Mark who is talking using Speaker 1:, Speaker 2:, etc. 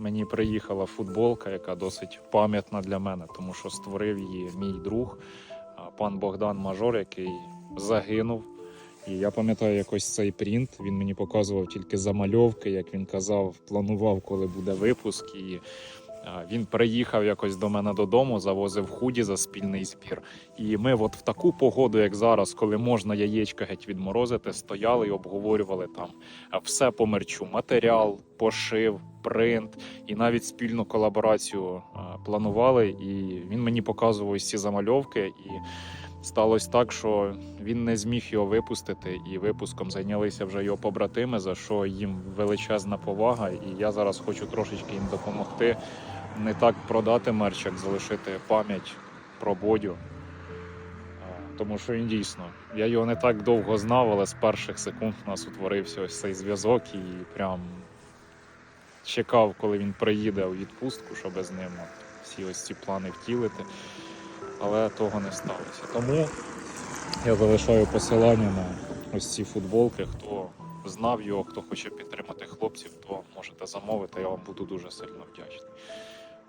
Speaker 1: мені приїхала футболка, яка досить пам'ятна для мене, тому що створив її мій друг, пан Богдан Мажор, який загинув. І я пам'ятаю якось цей принт. Він мені показував тільки замальовки, як він казав, планував, коли буде випуск. І він приїхав якось до мене додому, завозив худі за спільний збір. І ми, от в таку погоду, як зараз, коли можна яєчка геть відморозити, стояли і обговорювали там все по мерчу, матеріал, пошив, принт, і навіть спільну колаборацію планували. І він мені показував ці замальовки. І сталося так, що він не зміг його випустити, і випуском зайнялися вже його побратими, за що їм величезна повага. І я зараз хочу трошечки їм допомогти. Не так продати мерч, як залишити пам'ять про бодю. Тому що він дійсно. Я його не так довго знав, але з перших секунд у нас утворився ось цей зв'язок і прям чекав, коли він приїде у відпустку, щоб з ним всі ось ці плани втілити. Але того не сталося. Тому я залишаю посилання на ось ці футболки. Хто знав його, хто хоче підтримати хлопців, то можете замовити. Я вам буду дуже сильно вдячний.